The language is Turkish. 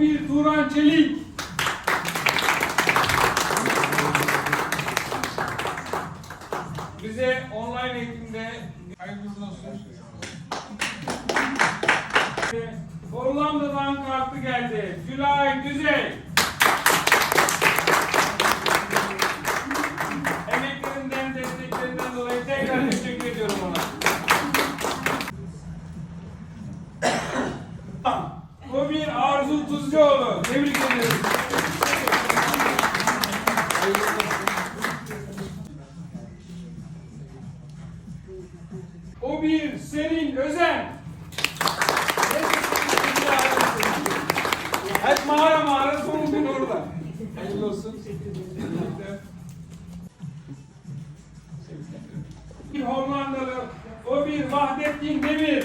Bir Turan Çelik. Bize online eğitimde hayırlı olsun. Hollanda'dan kartı geldi. Gülay Düzey. Tuzcuoğlu. Tebrik ediyorum. O bir Selin Özen. Hep mağara mağara son gün orada. Hayırlı olsun. Bir Hollandalı, o bir Vahdettin Demir.